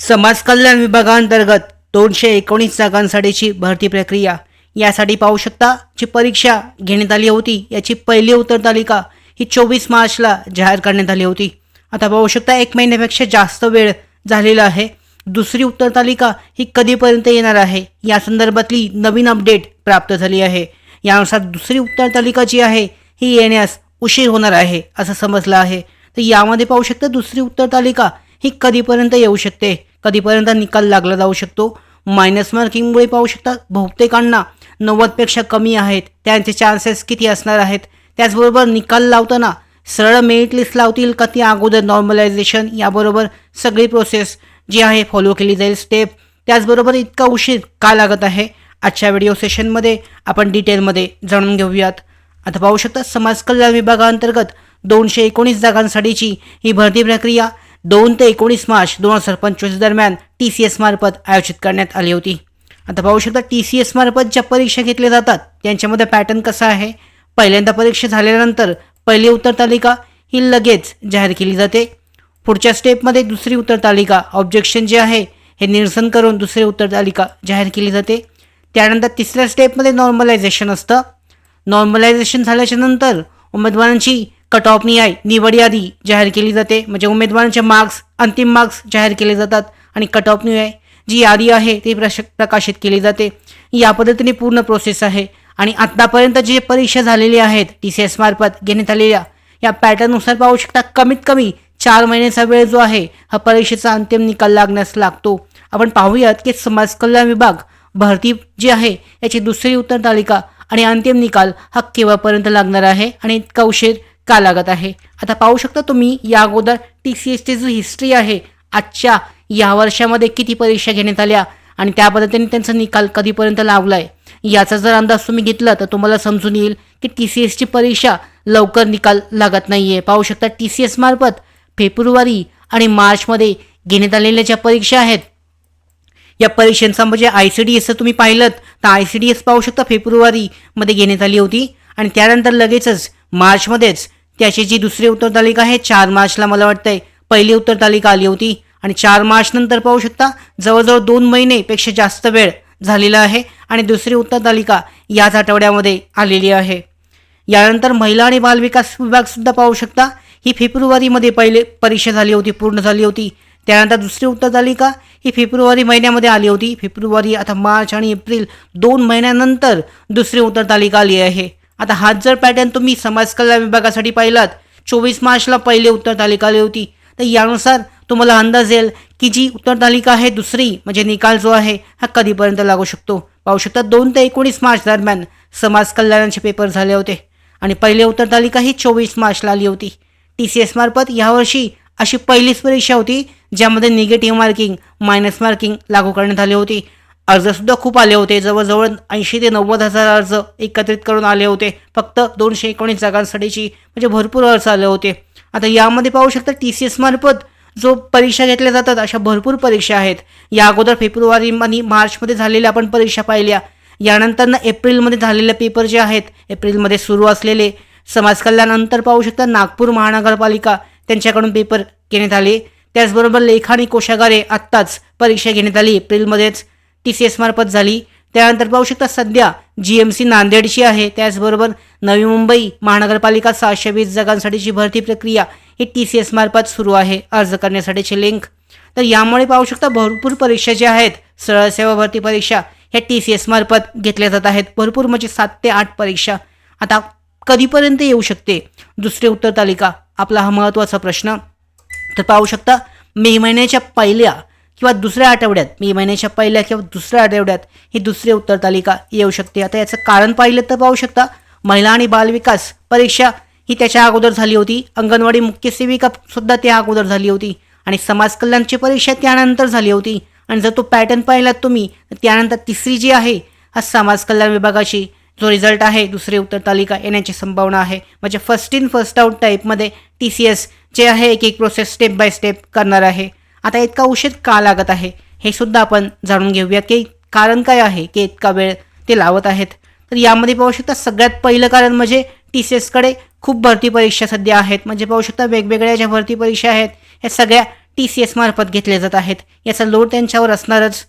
समाज कल्याण विभागांतर्गत दोनशे एकोणीस जागांसाठीची भरती प्रक्रिया. यासाठी पाहू शकता जी परीक्षा घेण्यात आली होती याची पहिली उत्तर तालिका ही चोवीस मार्चला जाहीर करण्यात आली होती. आता पाहू शकता एक महिन्यापेक्षा जास्त वेळ झालेला आहे. दुसरी उत्तर तालिका ही कधीपर्यंत येणार आहे? या संदर्भातली नवीन अपडेट प्राप्त झाली आहे. यानुसार दुसरी उत्तर तालिका जी आहे ही येण्यास उशीर होणार आहे असं समजलं आहे. तर यामध्ये पाहू शकता दुसरी उत्तर तालिका ही कधीपर्यंत येऊ शकते? कधीपर्यंत निकाल लागला जाऊ शकतो? मायनस मार्किंगमुळे पाहू शकता बहुतेकांना नव्वदपेक्षा कमी आहेत. त्यांचे चान्सेस किती असणार आहेत? त्याचबरोबर निकाल लावताना सरळ मेरिट लिस्ट लावतील का ती अगोदर नॉर्मलायझेशन याबरोबर सगळी प्रोसेस जी आहे फॉलो केली जाईल. स्टेप त्याचबरोबर इतका उशीर का लागत आहे? आजच्या व्हिडिओ सेशनमध्ये आपण डिटेलमध्ये जाणून घेऊयात. आता पाहू शकता समाज कल्याण विभागाअंतर्गत दोनशे एकोणीस जागांसाठीची ही भरती प्रक्रिया दोन ते एकोणीस मार्च दोन हजार पंचवीस दरम्यान टी सी एस मार्फत आयोजित करण्यात आली होती. आता पाहू शकता टी सी एस मार्फत ज्या परीक्षा घेतल्या जातात त्यांच्यामध्ये पॅटर्न कसा आहे? पहिल्यांदा परीक्षा झाल्यानंतर पहिली उत्तर तालिका ही लगेच जाहीर केली जाते. पुढच्या स्टेपमध्ये दुसरी उत्तर तालिका ऑब्जेक्शन जे आहे हे निरसन करून दुसरी उत्तर तालिका जाहीर केली जाते. त्यानंतर तिसऱ्या स्टेपमध्ये नॉर्मलायझेशन असतं. नॉर्मलायझेशन झाल्याच्यानंतर उमेदवारांची कट ऑफ निवड यादी जाहीर केली जाते. म्हणजे उमेदवारांचे मार्क्स अंतिम मार्क्स जाहीर केले जातात आणि कट ऑफ जी यादी आहे ती प्रश प्रकाशित केली जाते. या पद्धतीने पूर्ण प्रोसेस आहे आणि आत्तापर्यंत जे परीक्षा झालेली आहेत टी सी एस मार्फत घेण्यात आलेल्या या पॅटर्ननुसार पाहू शकता कमीत कमी चार महिन्याचा वेळ जो आहे हा परीक्षेचा अंतिम निकाल लागण्यास लागतो. आपण पाहूयात की समाज कल्याण विभाग भरती जी आहे याची दुसरी उत्तर तालिका आणि अंतिम निकाल हा केव्हापर्यंत लागणार आहे आणि इतका उशीर का लागत आहे? आता पाहू शकता तुम्ही या अगोदर टी सी एसची जी हिस्ट्री आहे. आजच्या या वर्षामध्ये किती परीक्षा घेण्यात आल्या आणि त्या पद्धतीने त्यांचा निकाल कधीपर्यंत लागलाय? याचा जर अंदाज तुम्ही घेतला तर तुम्हाला समजून येईल की टी सी एसची परीक्षा लवकर निकाल लागत नाही आहे पाहू शकता टी सी एस मार्फत फेब्रुवारी आणि मार्चमध्ये घेण्यात आलेल्या ज्या परीक्षा आहेत या परीक्षांचा म्हणजे आय सी डी एसचं तुम्ही पाहिलं तर आय सी डी एस पाहू शकता फेब्रुवारीमध्ये घेण्यात आली होती आणि त्यानंतर लगेचच मार्चमध्येच त्याची जी दुसरी उत्तर तालिका आहे चार मार्चला मला वाटतंय पहिली उत्तर तालिका आली होती. आणि चार मार्च नंतर पाहू शकता जवळजवळ दोन महिनेपेक्षा जास्त वेळ झालेला आहे आणि दुसरी उत्तर तालिका याच आठवड्यामध्ये आलेली आहे. यानंतर महिला आणि बालविकास विभागसुद्धा पाहू शकता ही फेब्रुवारीमध्ये पहिले परीक्षा झाली होती पूर्ण झाली होती. त्यानंतर दुसरी उत्तर तालिका ही फेब्रुवारी महिन्यामध्ये आली होती. फेब्रुवारी आता मार्च आणि एप्रिल दोन महिन्यानंतर दुसरी उत्तर तालिका आली आहे. आता हाच जर पॅटर्न तुम्ही समाज कल्याण विभागासाठी पाहिलात चोवीस मार्चला पहिली उत्तर तालिका आली होती. तर यानुसार तुम्हाला अंदाज येईल की जी उत्तर तालिका आहे दुसरी म्हणजे निकाल जो आहे हा कधीपर्यंत लागू शकतो? पाहू शकता दोन ते एकोणीस मार्च दरम्यान समाज कल्याणाचे पेपर झाले होते. आणि पहिली उत्तर तालिका ही चोवीस मार्चला आली होती. टी सी एस मार्फत यावर्षी अशी पहिलीच परीक्षा होती ज्यामध्ये निगेटिव्ह मार्किंग मायनस मार्किंग लागू करण्यात आली होती. अर्जसुद्धा खूप आले होते. जवळजवळ ऐंशी ते नव्वद हजार अर्ज एकत्रित करून आले होते. फक्त दोनशे एकोणीस जागांसाठीची म्हणजे भरपूर अर्ज आले होते. आता यामध्ये पाहू शकता टी सी एस मार्फत जो परीक्षा घेतल्या जातात अशा भरपूर परीक्षा आहेत. या अगोदर फेब्रुवारी आणि मार्चमध्ये झालेल्या आपण परीक्षा पाहिल्या. यानंतरनं एप्रिलमध्ये झालेले पेपर जे आहेत एप्रिलमध्ये सुरू असलेले. समाज पाहू शकता नागपूर महानगरपालिका त्यांच्याकडून पेपर घेण्यात आले. त्याचबरोबर लेखा आणि कोशागारे आत्ताच परीक्षा घेण्यात आली. एप्रिलमध्येच टी सी एस मार्फत झाली. त्यानंतर पाहू शकता सध्या जी एम सी नांदेडची आहे. त्याचबरोबर नवी मुंबई महानगरपालिका सहाशे वीस जागांसाठीची भरती प्रक्रिया ही टी सी एस मार्फत सुरू आहे अर्ज करण्यासाठीची लिंक. तर यामुळे पाहू शकता भरपूर परीक्षा ज्या आहेत सरळ सेवा भरती परीक्षा ह्या टी सी एस मार्फत घेतल्या जात आहेत. भरपूर म्हणजे सात ते आठ परीक्षा. आता कधीपर्यंत येऊ शकते? दुसरी उत्तर तालिका. आपला हा महत्त्वाचा प्रश्न. तर पाहू शकता मे महिन्याच्या पहिल्या किंवा दुसऱ्या आठवड्यात मे महिन्याच्या पहिल्या किंवा दुसऱ्या आठवड्यात ही दुसरी उत्तर तालिका येऊ शकते. आता याचं कारण पाहिलं तर पाहू शकता महिला आणि बालविकास परीक्षा ही त्याच्या अगोदर झाली होती. अंगणवाडी मुख्य सेविका सुद्धा त्या अगोदर झाली होती. आणि समाज कल्याणची परीक्षा त्यानंतर झाली होती. आणि जर तो पॅटर्न पाहिलात तुम्ही तर त्यानंतर तिसरी जी आहे हा समाज कल्याण विभागाची जो रिझल्ट आहे दुसरी उत्तर तालिका येण्याची संभावना आहे. म्हणजे फर्स्ट इन फर्स्ट आउट टाईपमध्ये टी सी एस जे आहे एक एक प्रोसेस स्टेप बाय स्टेप करणार आहे. आता इतका उशीर का लागत आहे? हे सुद्धा आपण जाणून घेऊयात की कारण काय आहे की इतका वेळ ते लावत आहेत. तर यामध्ये पाहू शकता सगळ्यात पहिलं कारण म्हणजे टी सी एसकडे खूप भरती परीक्षा सध्या आहेत. म्हणजे पाहू शकता वेगवेगळ्या ज्या भरती परीक्षा आहेत ह्या सगळ्या टी सी एस मार्फत घेतले जात आहेत. याचा लोड त्यांच्यावर असणारच.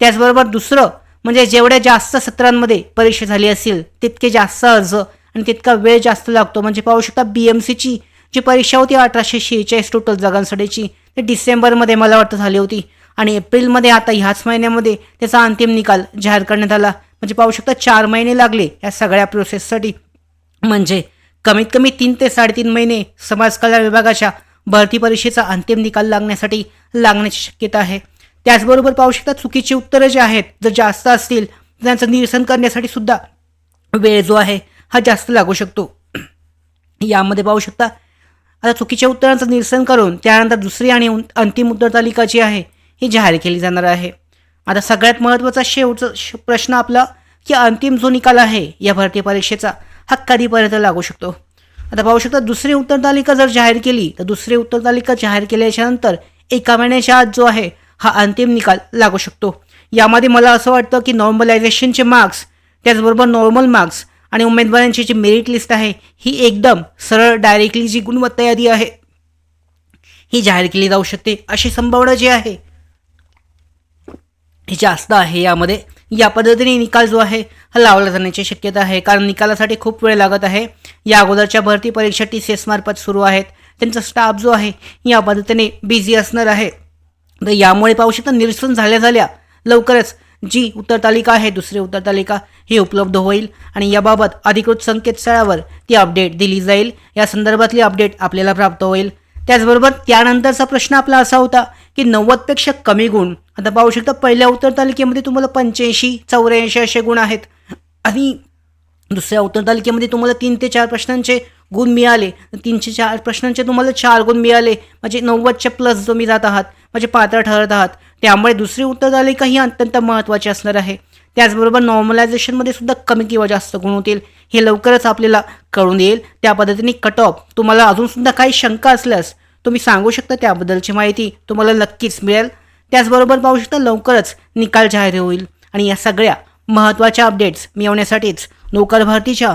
त्याचबरोबर दुसरं म्हणजे जेवढ्या जास्त सत्रांमध्ये परीक्षा झाली असेल तितके जास्त अर्ज आणि तितका वेळ जास्त लागतो. म्हणजे पाहू शकता बी एम सीची जी परीक्षा होती अठराशे शेहेचाळीस टोटल जागांसाठीची हे डिसेंबरमध्ये मला वाटतं झाली होती. आणि एप्रिलमध्ये आता ह्याच महिन्यामध्ये त्याचा अंतिम निकाल जाहीर करण्यात आला. म्हणजे पाहू शकता चार महिने लागले या सगळ्या प्रोसेससाठी म्हणजे कमीत कमी तीन ते साडेतीन महिने समाज कल्याण विभागाच्या भरती परीक्षेचा अंतिम निकाल लागण्यासाठी लागण्याची शक्यता आहे. त्याचबरोबर पाहू शकता चुकीची उत्तरं जे आहेत जर जास्त असतील तर त्यांचं निरसन करण्यासाठी सुद्धा वेळ जो आहे हा जास्त लागू शकतो. यामध्ये पाहू शकता आता चुकीच्या उत्तरांचं निरसन करून त्यानंतर दुसरी आणि अंतिम उत्तर तालिका जी आहे ही जाहीर केली जाणार आहे. आता सगळ्यात महत्त्वाचा शेवटचा प्रश्न आपला की अंतिम जो निकाल आहे या भरती परीक्षेचा हा कधीपर्यंत लागू शकतो? आता पाहू शकता दुसरी उत्तर तालिका जर जाहीर केली तर दुसरी उत्तर तालिका जाहीर केल्याच्यानंतर एका महिन्याच्या आत जो आहे हा अंतिम निकाल लागू शकतो. यामध्ये मला असं वाटतं की नॉर्मलायझेशनचे मार्क्स त्याचबरोबर नॉर्मल मार्क्स आणि उमेदवारांची जी मेरिट लिस्ट आहे ही एकदम सरळ डायरेक्टली जी गुणवत्ता यादी आहे ही जाहीर केली जाऊ शकते अशी संभावना जी आहे ही जास्त आहे यामध्ये. या पद्धतीने निकाल जो आहे हा लावला जाण्याची शक्यता आहे. कारण निकालासाठी खूप वेळ लागत आहे. या अगोदरच्या भरती परीक्षा टी सी एसमार्फत सुरू आहेत. त्यांचा स्टाफ जो आहे या पद्धतीने बिझी असणार आहे. तर यामुळे पाहू शकता निरसन झाल्या झाल्या लवकरच जी उत्तर तालिका आहे दुसरी उत्तर तालिका ही उपलब्ध होईल आणि याबाबत अधिकृत संकेतस्थळावर ती अपडेट दिली जाईल. या संदर्भातली अपडेट आपल्याला प्राप्त होईल. त्याचबरोबर त्यानंतरचा प्रश्न आपला असा होता की नव्वदपेक्षा कमी गुण. आता पाहू शकता पहिल्या उत्तर तालिकेमध्ये तुम्हाला पंच्याऐंशी चौऱ्याऐंशी असे गुण आहेत. आणि दुसऱ्या उत्तर तालिकेमध्ये तुम्हाला तीन ते चार प्रश्नांचे गुण मिळाले. तर तीनशे चार प्रश्नांचे तुम्हाला चार गुण मिळाले. म्हणजे नव्वदच्या प्लस तुम्ही जात आहात म्हणजे पात्र ठरत आहात त्यामुळे दुसरी उत्तर तालिका ही अत्यंत महत्त्वाची असणार आहे. त्याचबरोबर नॉर्मलायझेशनमध्ये सुद्धा कमी किंवा जास्त गुण होतील. हे लवकरच आपल्याला कळून येईल. त्या पद्धतीने कट ऑफ तुम्हाला अजूनसुद्धा काही शंका असल्यास तुम्ही सांगू शकता त्याबद्दलची माहिती तुम्हाला नक्कीच मिळेल. त्याचबरोबर पाहू शकता लवकरच निकाल जाहीर होईल. आणि या सगळ्या महत्त्वाच्या अपडेट्स मिळवण्यासाठीच नोकर भरतीच्या